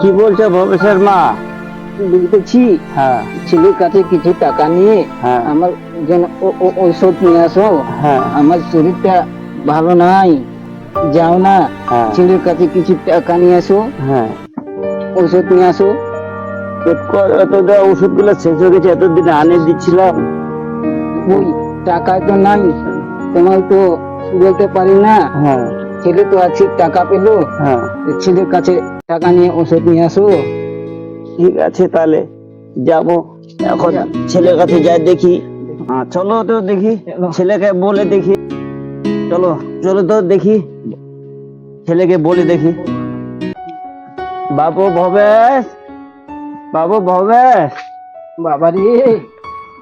কি বলছো ভবেশের মা? বলতেছি হ্যাঁ। ছেলের কাছে কিছু টাকা নিয়ে হ্যাঁ। আমার যেন ঔষধ নিয়ে আসো। হ্যাঁ। আমার শরীরটা ভালো নাই যাও না। হ্যাঁ। ছেলের কাছে কিছু টাকা নিয়ে আসো। হ্যাঁ। ঔষধ নিয়ে আসো। এতটা ওষুধগুলো শেষ হয়ে গেছে এতদিন আনে দিচ্ছিলাম। ওই টাকা তো নাই তোমার তো বলতে পারি না। হ্যাঁ। ছেলে তো আছে টাকা পেল। হ্যাঁ। ছেলের কাছে টাকা নিয়ে ওষুধ নিয়ে আসো। ঠিক আছে তাহলে যাব। এখন ছেলের কাছে যাই দেখি। হ্যাঁ, চলো তো দেখি। ছেলেকে বলে দেখি। চলো চলো তো দেখি। ছেলেকে বলে দেখি। বাবু ভবেশ বাবু ভবেশ। বাবা রে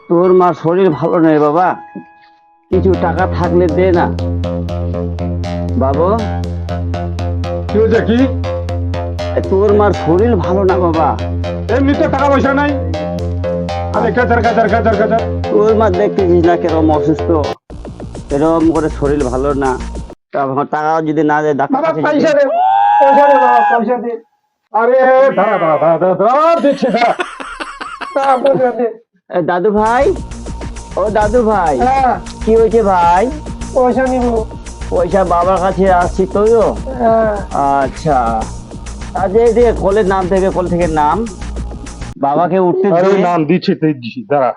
তোর মার শরীর ভালো নেই বাবা। কিছু টাকা থাকলে দে না। বাবু। কি হয়েছে কি? তোর মার শরীর ভালো না বাবা। এমনিতে টাকা পয়সা নাই? আরে কাচার কাচার কাচার কাচার। তোর মা দেখতেছিস না কেরম অসুস্থ? এরকম করে শরীর ভালো না। তারপর টাকা যদি না দেয় ডাক্তার পয়সা দে পয়সা দে বাবা পয়সা দে। আরে দাঁড়া দাঁড়া দাঁড়া দাঁড়া দিচ্ছি দাদু ভাই? ও দাদু ভাই হ্যাঁ। কি হয়েছে ভাই? পয়সা নিব। পয়সা বাবার কাছে আসছি তো হ্যাঁ। আচ্ছা। যে কলের নাম থেকে কল থেকে নাম। বাবাকে উঠতে দিয়ে- নাম দিচ্ছি দিচ্ছি দাঁড়া।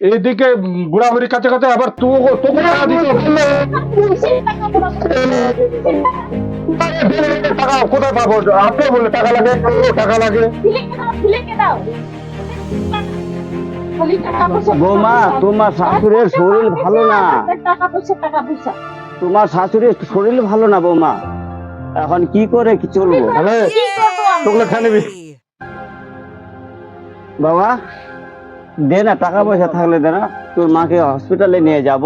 এইদিকে বুড়াবুড়ির কাছে কাছে আবার তো তোকে টাকা দিতে টাকা কোথায় পাবো? আপনি বলে টাকা লাগে টাকা লাগে। বৌমা তোমার শাশুড়ির শরীর ভালো না। তোমার শাশুড়ির শরীর ভালো না বৌমা। এখন কি করে কি চলবো? নিবি। বাবা দে না টাকা পয়সা থাকলে দে না। তোর মাকে হসপিটালে নিয়ে যাব।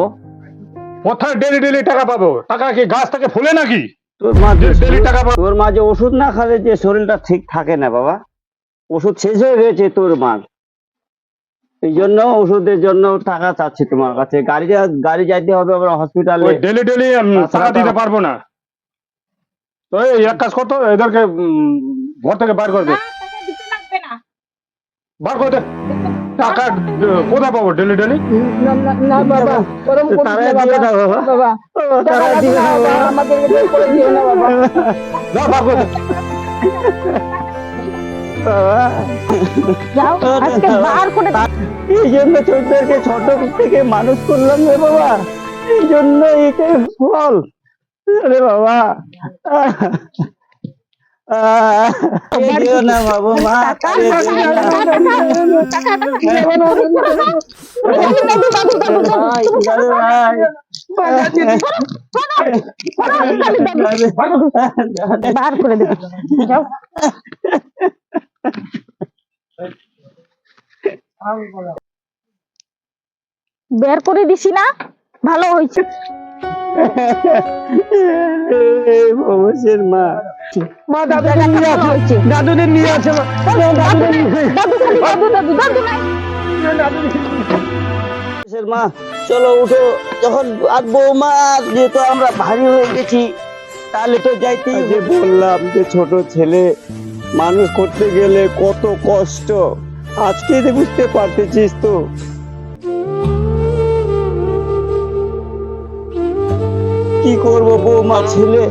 কোথায় ডেলি ডেলি টাকা পাবো? টাকা কি গাছ থেকে ফুলে নাকি? তোর মা ডেলি টাকা পাবো। তোর মা যে ওষুধ না খালে যে শরীরটা ঠিক থাকে না বাবা। ওষুধ শেষ হয়ে গেছে তোর মার। এই জন্য ওষুধের জন্য টাকা চাচ্ছি তোমার কাছে। গাড়ি গাড়ি যাইতে হবে আবার হসপিটালে ডেলি ডেলি টাকা দিতে পারব না। তো এই এক কাজ করতো এদেরকে ঘর থেকে বার করে দে। না, টাকা দিতে লাগবে না। বার করে দে। টাকা কোথায় পাবো ডেলি ডেলি? না বাবা না বাবা তারা না বাবা। আমাদেরকে বের করে দিও না বাবা। না বার করে। এই জন্য ছোট থেকে মানুষ করলাম রে বাবা। এই জন্য এইটা ফল। আরে বাবা না মা করে দেবো যাও বের করে দিছি না ভালো হয়েছে এই মা। মা দাদুকে নিয়ে দাদুদের নিয়ে। দাদুদের দাদু দাদু দাদু দাদু নাই। মা চলো উঠো। যখন আর বৌমা যেহেতু আমরা ভারী হয়ে গেছি তাহলে তো যাইতেই যে বললাম যে ছোট ছেলে মানুষ করতে গেলে কত কষ্ট। আজকে যে বুঝতে পারতেছিস তো কি করব বৌমা ছেলে?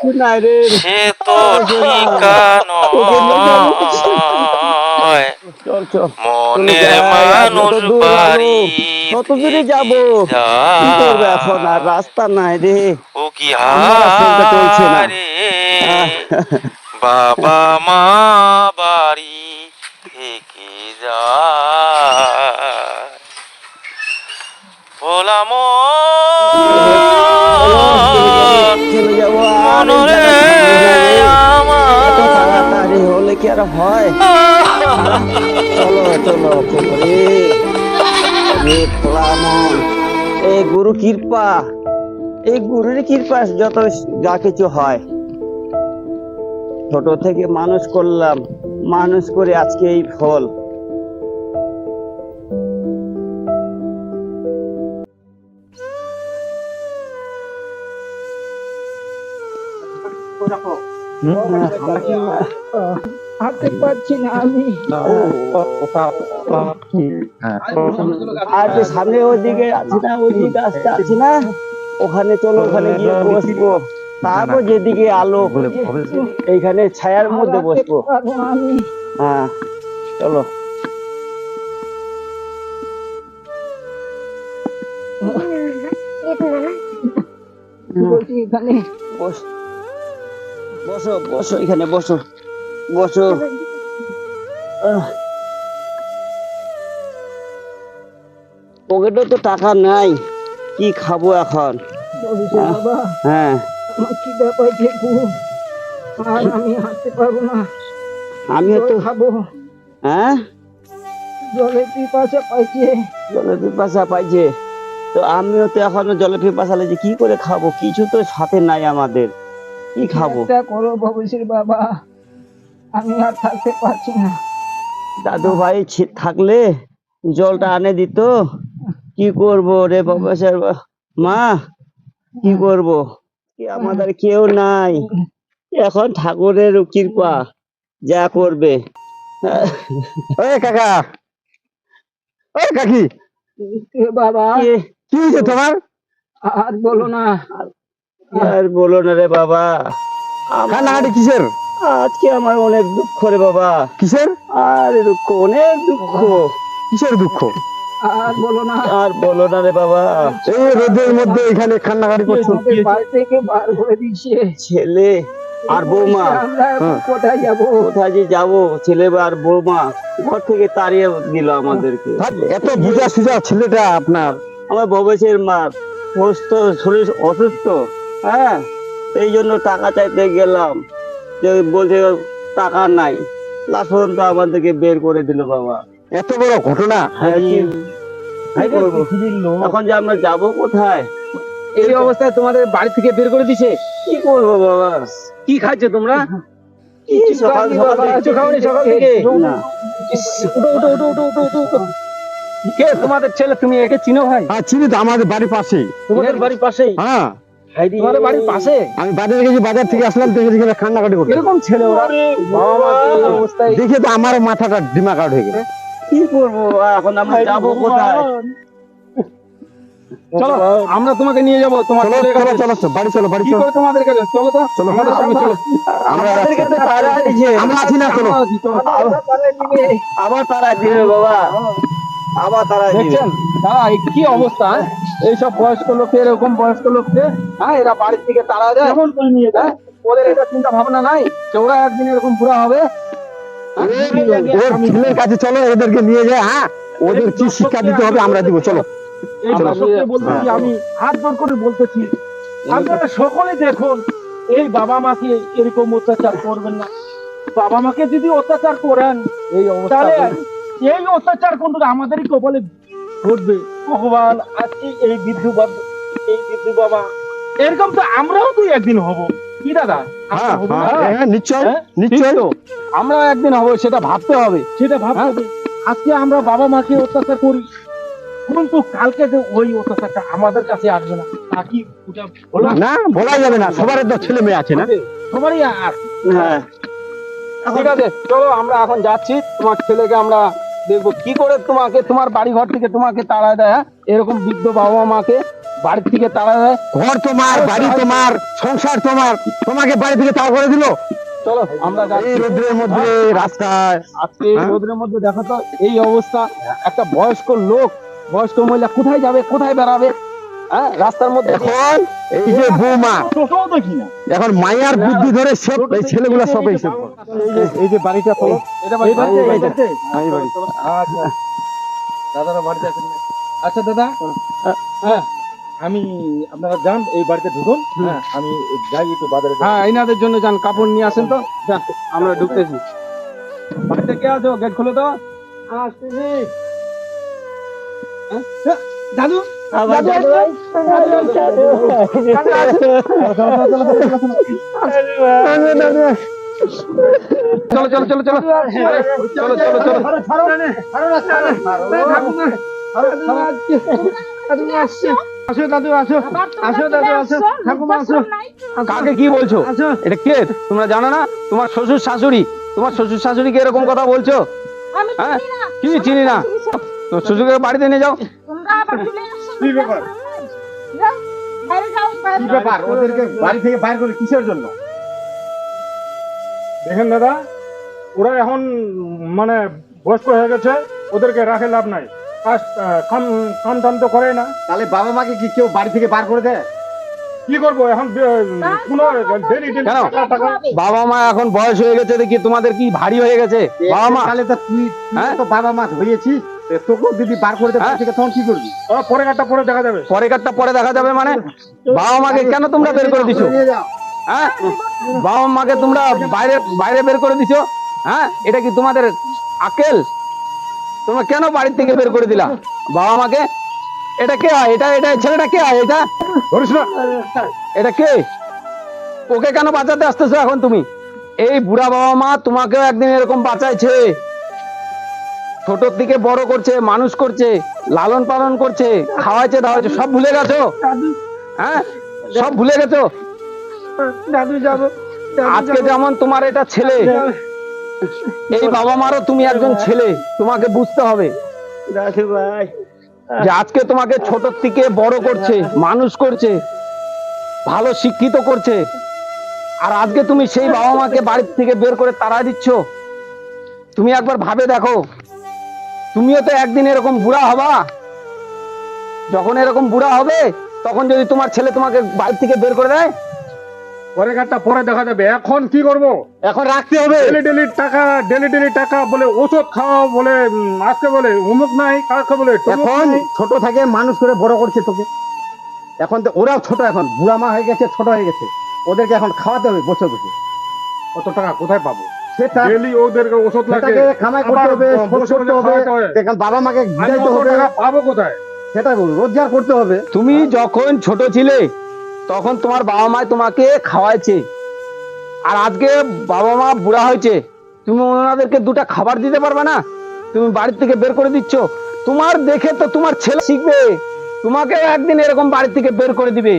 কিছু নাই রে সে তো ঠিকানো চল চল মনের মানুষ বাড়ি যাব, এখন আর রাস্তা নাই রে ও কি। বাবা মা বাড়ি থেকে যায়। চলে যাব আর হয় চলো চলো এই গুরু কৃপা এই গুরুর কৃপা যত যা কিছু হয় ছোট থেকে মানুষ করলাম মানুষ করে আজকে এই ফল না আমি আর সামনে ওইদিকে আছে না ওইদিকে গাছটা আছে না ওখানে চলো ওখানে গিয়ে বসবো তারপর যেদিকে আলো এইখানে ছায়ার মধ্যে বসবো হ্যাঁ চলো এখানে। বস। বসো বসো এখানে বসো বসো। পকেটে তো টাকা নাই কি খাব এখন? হ্যাঁ। কি ব্যাপার আর আমি হাঁটতে পারব না। আমিও তো খাব। হ্যাঁ? জলের পিপাসা পাইছে। জলের পিপাসা পাইছে। তো আমিও তো এখনও জলের পিপাসা লাগছে কি করে খাব? কিছু তো সাথে নাই আমাদের। কি খাব? করো ভবিষ্যৎ বাবা আমি আর থাকতে পারছি না। দাদু ভাই ছি- থাকলে জলটা আনে দিত। কি করব রে বাবা স্যার? মা কি করব? কি আমাদের কেউ নাই। এখন ঠাকুরের কৃপা যা করবে। ওই কাকা ওই কাকি। বাবা। কি- কি হয়েছে তোমার? আর বলো না। আর বলো না রে বাবা। কান্নাকাটি কিসের? আজকে আমার অনেক দুঃখ রে বাবা। কিসের? আর দুঃখ অনেক দুঃখ। কিসের দুঃখ? আর বলো না। আর বলো না রে বাবা। এই রোদের মধ্যে এখানে কান্নাকাটি করছ। বাড়ি থেকে বার করে দিচ্ছে ছেলে আর বৌমা। কোথায় যাব? কোথায় যে যাব? ছেলে আর বৌমা। ঘর থেকে তাড়িয়ে দিল আমাদেরকে। ধ্যাৎ, এত বুঝা সুজা ছেলেটা আপনার। আমার ভবেশের মা অসুস্থ শরীর অসুস্থ। হ্যাঁ এই জন্য টাকা চাইতে গেলাম। যে বলছে টাকা নাই। লাস্ট পর্যন্ত আমাদেরকে বের করে দিল বাবা। এত বড় ঘটনা? হ্যাঁ কি কি করব? এখন যে আমরা যাব কোথায়? এই অবস্থায় তোমাদের বাড়ি থেকে বের করে দিছে? কি করব বাবা? কি খাইছো তোমরা? কি সকাল সকাল কিছু খাওনি সকাল থেকে? না। উঠো উঠো উঠো উঠো উঠো উঠো। উঠো কে তোমাদের ছেলে? তুমি একে চিনো ভাই? হ্যাঁ চিনি তো আমাদের বাড়ির পাশেই। তোমাদের বাড়ির পাশেই? হ্যাঁ। তোমাদের বাড়ির পাশে? আমি বাজারে গেছি বাজার থেকে আসলাম কান্নাকাটি এরকম ছেলে ওরা? দেখে তো আমার মাথাটা ডিমাক আউট হয়ে গেছে। কি করব? এখন আমরা যাব কোথায়? চলো আমরা তোমাকে নিয়ে যাব তোমার চলো চলো চলো চলো, বাড়ি চলো বাড়ি চলো। তোমাদের কাছে? চলো তো চলো আমাদের সঙ্গে চলো। আমরা আছি না চলো। আবার তারা দিবে বাবা। আবার তারা দেখছেন? দাদা কি অবস্থা? হ্যাঁ? এইসব বয়স্ক লোককে এরকম বয়স্ক লোককে হ্যাঁ এরা বাড়ির থেকে তাড়া যায় কেমন করে নিয়ে যায়? ওদের এটা চিন্তা ভাবনা নাই যে ওরা একদিন এরকম হবে? ওর ছেলের কাছে চলো ওদেরকে নিয়ে যায় হ্যাঁ? ওদের কি শিক্ষা দিতে হবে আমরা দিব চলো। আমি হাত জোর করে বলতেছি। আপনারা সকলে দেখুন এই বাবা মাকে এরকম অত্যাচার করবেন না। বাবা মাকে যদি অত্যাচার করেন এই তাহলে এই অত্যাচার কিন্তু আমাদেরই কপালে ঘটবে। ভগবান আজকে এই বাবা এই বৃদ্ধ বাবা। এরকম তো আমরাও তো একদিন হব। কি দাদা? হ্যাঁ আমরা? হ্যাঁ, হ্যাঁ নিশ্চয়? নিশ্চয়। ঠিক একদিন হব সেটা ভাবতে হবে সেটা ভাবতে হবে। আজকে আমরা বাবা মাকে অত্যাচার করি। কিন্তু কালকে যে ওই অত্যাচারটা আমাদের কাছে আসবে না তা কি না বলা যাবে না সবার তো ছেলে মেয়ে আছে না? সবারই আর হ্যাঁ। ঠিক আছে চলো আমরা এখন যাচ্ছি তোমার ছেলেকে আমরা দেখব কি করে তোমাকে তোমার বাড়ি ঘর থেকে তোমাকে তাড়া দেয় হ্যাঁ? এরকম বৃদ্ধ বাবা মাকে বাড়ি থেকে তাড়া দেয়। ঘর তোমার বাড়ি তোমার সংসার তোমার তোমাকে বাড়ি থেকে তাড়া করে দিল? চলো আমরা এই রোদ্রের মধ্যে রাস্তায়। আজকে এই হ্যাঁ? মধ্যে দেখো তো এই অবস্থা। একটা বয়স্ক লোক বয়স্ক মহিলা কোথায় যাবে কোথায় বেড়াবে? হ্যাঁ রাস্তার মধ্যে এখন এই যে বৌমা এখন মায়ার বুদ্ধি ধরে সব এই ছেলেগুলো সব এইসব। এই যে বাড়িটা। হ্যাঁ, এই বাড়ি। আচ্ছা দাদারা বাড়িতে আছেন আচ্ছা দাদা। হ্যাঁ আমি আপনারা যান এই বাড়িতে ঢুকুন। হ্যাঁ আমি যাই একটু বাজারে হ্যাঁ এনাদের জন্য যান কাপড় নিয়ে আসেন তো। যান আমরা ঢুকতেছি। বাড়িতে কে আছো? গেট খুলে তো আসতেছি। দাদু, দাদু, চলো চলো চলো চলো চলো চলো চলো আসো দাদু আসো আসো দাদু আসো ঠাকুমা আসো কাকে কি বলছো? এটা কে? তোমরা জানো না? তোমার শ্বশুর শাশুড়ি। তোমার শ্বশুর শাশুড়িকে এরকম কথা বলছো? হ্যাঁ? চিনি কি চিনি না? তো শ্বশুরকে বাড়িতে নিয়ে যাও। কি ব্যাপার? কি ব্যাপার? ওদেরকে বাড়ি থেকে বাইর করে কিসের জন্য? দেখেন দাদা ওরা এখন মানে বয়স্ক হয়ে গেছে ওদেরকে রাখে লাভ নাই। কাজ কাম কাম টাম তো করে না। তাহলে বাবা মাকে কি কেউ বাড়ি থেকে বার করে দেয়? কি করব? এখন বাবা মা এখন বয়স হয়ে গেছে দেখি তোমাদের কি ভারী হয়ে গেছে? বাবা মা। তাহলে তো তুই হ্যাঁ? তো বাবা মা হয়েছিস তোকেও যদি বার করে দেয় বাড়ি হ্যাঁ? থেকে তখন কি করবি? পরে কাটটা পরে দেখা যাবে। পরে কাটটা পরে দেখা যাবে মানে? বাবা মাকে কেন তোমরা বের করে দিছো? হ্যাঁ? বাবা মাকে তোমরা বাইরে বাইরে বের করে দিছো? হ্যাঁ? এটা কি তোমাদের আকেল? তোমরা কেন বাড়ির থেকে বের করে দিলা? বাবা মাকে? এটা কে? হয় এটা এটা ছেলেটা কে? হয় এটা এটা কে? ওকে কেন বাঁচাতে আসতেছো এখন তুমি? এই বুড়া বাবা মা তোমাকেও একদিন এরকম বাঁচাইছে। ছোটর থেকে বড় করছে মানুষ করছে লালন পালন করছে খাওয়াইছে দাওয়াইছে সব ভুলে গেছো? হ্যাঁ? সব ভুলে গেছো? দাদু যাব আজকে যেমন তোমার এটা ছেলে এই বাবা মারও তুমি একজন ছেলে তোমাকে বুঝতে হবে। দাদু ভাই। যে আজকে তোমাকে ছোট থেকে বড় করছে মানুষ করছে ভালো শিক্ষিত করছে আর আজকে তুমি সেই বাবা মাকে বাড়ির থেকে বের করে তাড়া দিচ্ছ। তুমি একবার ভাবে দেখো। তুমিও তো একদিন এরকম বুড়া হবা। যখন এরকম বুড়া হবে তখন যদি তোমার ছেলে তোমাকে বাড়ি থেকে বের করে দেয় পরে কাটটা পরে দেখা যাবে। এখন কি করব? এখন রাখতে হবে। ডেলি ডেলি টাকা ডেলি ডেলি টাকা বলে ওষুধ খাওয়া বলে আজকে বলে অমুক নাই কালকে বলে এখন ছোট থেকে মানুষ করে বড় করছে তোকে। এখন তো ওরাও ছোট এখন বুড়া মা হয়ে গেছে ছোট হয়ে গেছে। ওদেরকে এখন খাওয়াতে হবে বসে বসে কত টাকা কোথায় পাবো? ডেলি ওদেরকে ওষুধ লাগে। সেটাকে করতে হবে বসে শোধ বসে করতে হবে খাওয়াতে বাবা মাকে আমি হবে। পাবো কোথায়? সেটা রোজগার করতে হবে। তুমি যখন ছোট ছিলে তখন তোমার বাবা মা তোমাকে খাওয়াইছে। আর আজকে বাবা মা বুড়া হয়েছে তুমি ওনাদেরকে দুটা খাবার দিতে পারবে না? তুমি বাড়ির থেকে বের করে দিচ্ছ। তোমার দেখে তো তোমার ছেলে শিখবে। তোমাকে একদিন এরকম বাড়ি থেকে বের করে দিবে।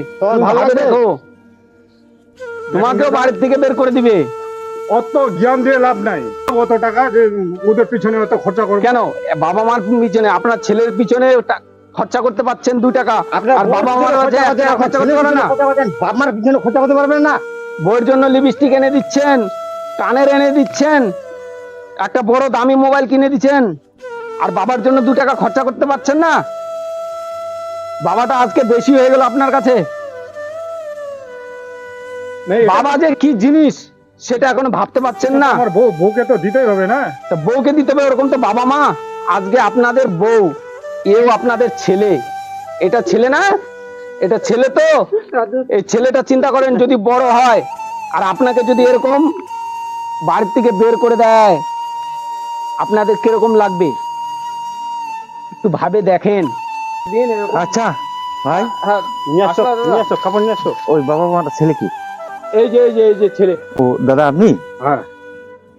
ভালো দেখো। তোমাকেও বাড়ির থেকে বের করে দিবে। অত জ্ঞান দিয়ে লাভ নাই। অত টাকা যে ওদের পিছনে অত খরচা করব। কেন? বাবা মার পিছনে আপনার ছেলের পিছনে খরচা করতে পারছেন দুই টাকা। আপনার আর বাবা মার খরচা করতে পারে না। বাবা মার পিছনে খরচা করতে পারবেন না। বইয়ের জন্য লিপস্টিক এনে দিচ্ছেন কানের এনে দিচ্ছেন একটা বড় দামি মোবাইল কিনে দিচ্ছেন আর বাবার জন্য দু টাকা খরচা করতে পারছেন না। বাবাটা আজকে বেশি হয়ে গেল আপনার কাছে। বাবা যে কি জিনিস? সেটা এখনও ভাবতে পারছেন না? আমার বউ বউকে তো দিতেই হবে না? তা বউকে দিতে হবে ওরকম তো বাবা মা। আজকে আপনাদের বউ এও আপনাদের ছেলে। এটা ছেলে না? এটা ছেলে তো? এই ছেলেটা চিন্তা করেন যদি বড় হয় আর আপনাকে যদি এরকম বাড়ির থেকে বের করে দেয় আপনাদের কীরকম লাগবে? একটু ভাবে দেখেন। আচ্ছা ভাই হ্যাঁ, নিয়ে আসো নিয়ে আসো কাপড় নিয়ে আসো। ওই বাবা মার ছেলে কি? এই যে এই যে এই যে ছেলে। ও দাদা আপনি? হ্যাঁ।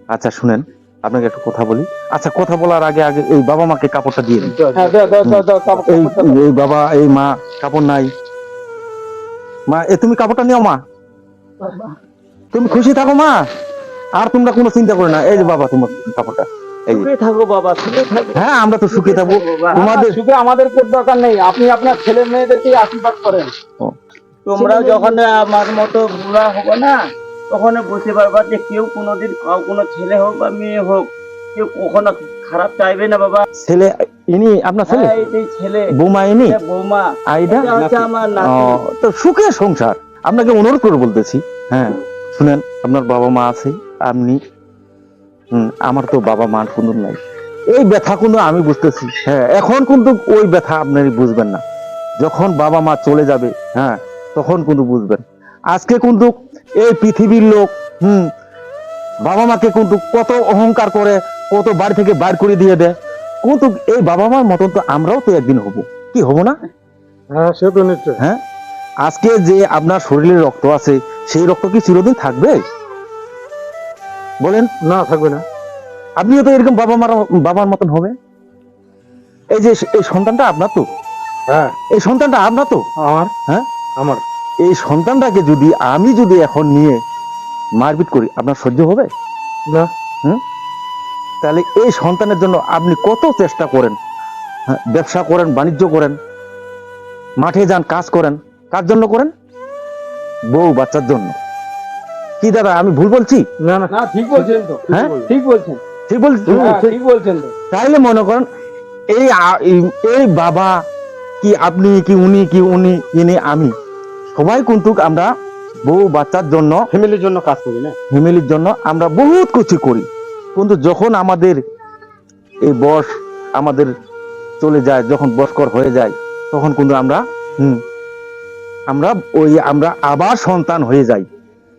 আচ্ছা শুনেন আপনাকে একটু কথা বলি। আচ্ছা কথা বলার আগে আগে এই বাবা মাকে কাপড়টা দিয়ে দিন। হ্যাঁ এই বাবা এই মা কাপড় নাই। মা এ তুমি কাপড়টা নিও মা। তুমি খুশি থাকো মা। আর তোমরা কোনো চিন্তা করো না। এই যে বাবা তোমার কাপড়টা। এই থাকো বাবা হ্যাঁ আমরা তো সুখে থাকব। তোমাদের শুধু আমাদের দরকার নেই। আপনি আপনার ছেলে মেয়েদেরকে আশীর্বাদ করেন। তোমরা যখন আমার মতো বুড়া হবে না তখন বুঝতে পারবা যে কেউ কোনোদিন কোনো ছেলে হোক বা মেয়ে হোক কেউ কখনো খারাপ চাইবে না বাবা। ছেলে ইনি আপনার ছেলে? হ্যাঁ, ছেলে। বৌমা ইনি? বৌমা। আইডা আমার তো সুখে সংসার। আপনাকে অনুরোধ করে বলতেছি হ্যাঁ শুনেন আপনার বাবা মা আছে আপনি হুম আমার তো বাবা মার কোনো নাই। এই ব্যথা কিন্তু আমি বুঝতেছি হ্যাঁ এখন কিন্তু ওই ব্যথা আপনি বুঝবেন না। যখন বাবা মা চলে যাবে হ্যাঁ তখন কিন্তু বুঝবেন। আজকে কিন্তু এই পৃথিবীর লোক হুম বাবা মাকে কিন্তু কত অহংকার করে কত বাড়ি থেকে বার করে দিয়ে দেয়। কিন্তু এই বাবা মার মতন তো আমরাও তো একদিন হব। কি হব না? হ্যাঁ সে তো নিশ্চয় হ্যাঁ আজকে যে আপনার শরীরে রক্ত আছে সেই রক্ত কি চিরদিন থাকবে? বলেন। না থাকবে না। আপনিও তো এরকম বাবা মার বাবার মতন হবে এই যে এই সন্তানটা আপনার তো? হ্যাঁ। এই সন্তানটা আপনার তো? আমার। হ্যাঁ? আমার। এই সন্তানটাকে যদি আমি যদি এখন নিয়ে মারপিট করি আপনার সহ্য হবে? না। হুম? তাহলে এই সন্তানের জন্য আপনি কত চেষ্টা করেন? হ্যাঁ, ব্যবসা করেন বাণিজ্য করেন মাঠে যান কাজ করেন কার জন্য করেন? বউ বাচ্চার জন্য। কি দাদা আমি ভুল বলছি? না না ঠিক বলছেন তো। হ্যাঁ? ঠিক বলছেন। ঠিক বলছি? হ্যাঁ, ঠিক বলছেন তাইলে মনে করেন এই- এই বাবা কি আপনি কি উনি কি উনি ইনি আমি। সবাই কিন্তু আমরা বউ বাচ্চার জন্য ফ্যামিলির জন্য কাজ করি না? ফ্যামিলির জন্য আমরা বহুত কিছু করি। কিন্তু যখন আমাদের এই বয়স আমাদের চলে যায় যখন বয়স্কর হয়ে যায় তখন কিন্তু আমরা হুম আমরা ওই আমরা আবার সন্তান হয়ে যাই।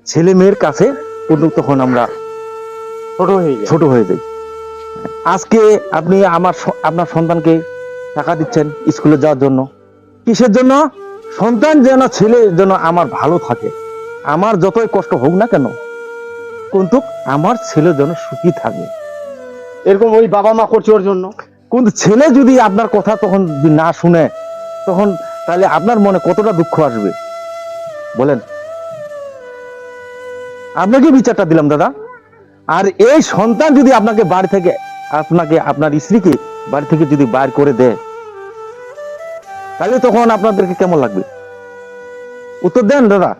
ছেলে মেয়ের কাছে কিন্তু তখন আমরা ছোট হয়ে ছোট হয়ে যাই। আজকে আপনি আমার আপনার সন্তানকে টাকা দিচ্ছেন স্কুলে যাওয়ার জন্য। কিসের জন্য? সন্তান যেন ছেলে যেন আমার ভালো থাকে। আমার যতই কষ্ট হোক না কেন, কিন্তু আমার ছেলে যেন সুখী থাকে। এরকম ওই বাবা মা করছে ওর জন্য। কিন্তু ছেলে যদি আপনার কথা তখন না শুনে, তখন তাহলে আপনার মনে কতটা দুঃখ আসবে? বলেন। আপনাকে বিচারটা দিলাম, দাদা। আর এই সন্তান যদি আপনাকে বাড়ি থেকে, আপনাকে, আপনার স্ত্রীকে বাড়ি থেকে যদি বার করে দেয় তাহলে তখন আপনাদেরকে কেমন লাগবে? উত্তর দেন দাদা।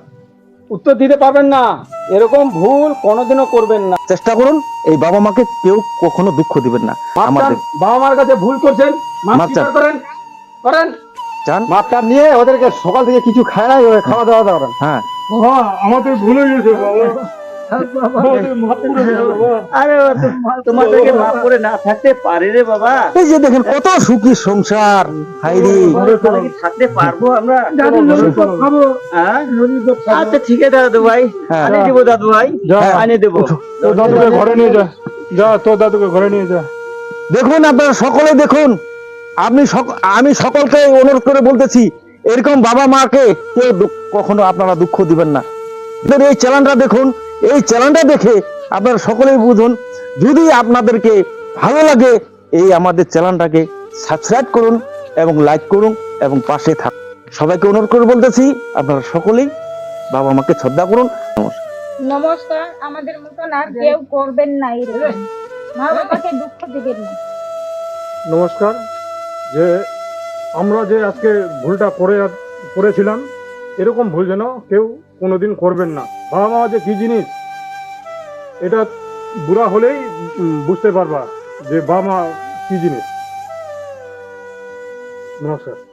উত্তর দিতে পারবেন না। এরকম ভুল কোনোদিনও করবেন না। চেষ্টা করুন এই বাবা মাকে কেউ কখনো দুঃখ দিবেন না আমাদের। বাবা মার কাছে ভুল করছেন মাপ করেন। করেন। চান? মাপটা নিয়ে ওদেরকে সকাল থেকে কিছু খায় খাওয়া দাওয়া দাওয়া হ্যাঁ। আমাদের ভুল হয়ে গেছে বাবা। আমাদের মাফ করে দাও বাবা। আরে তোমাদেরকে মাফ করে না থাকতে পারে রে বাবা। এই যে দেখেন কত সুখী সংসার হাইরি থাকতে পারব আমরা? আচ্ছা ঠিক আছে দাদু ভাই। দেবো দাদু ভাই। যা। দেবো। দাদুকে ঘরে নিয়ে যা। যা তোর দাদুকে ঘরে নিয়ে যা। দেখুন আপনারা সকলে দেখুন। আপনি সক- আমি সকলকে অনুরোধ করে বলতেছি এরকম বাবা মাকে কেউ কখনো আপনারা দুঃখ দিবেন না। এই চ্যানেলটা দেখুন এই চ্যানেলটা দেখে আপনারা সকলেই বুঝুন যদি আপনাদেরকে ভালো লাগে এই আমাদের চ্যানেলটাকে সাবস্ক্রাইব করুন এবং লাইক করুন এবং পাশে থাকুন। সবাইকে অনুরোধ করে বলতেছি আপনারা সকলেই বাবা মাকে শ্রদ্ধা করুন। নমস্কার। নমস্কার আমাদের মতন আর কেউ করবেন না এরকম মা বাবাকে দুঃখ দিবেন না। নমস্কার। যে আমরা যে আজকে ভুলটা করে করেছিলাম এরকম ভুল যেন কেউ কোনোদিন করবেন না। বাবা মা যে কী জিনিস, এটা বুড়া হলেই বুঝতে পারবা যে বাবা মা কি জিনিস। নমস্কার।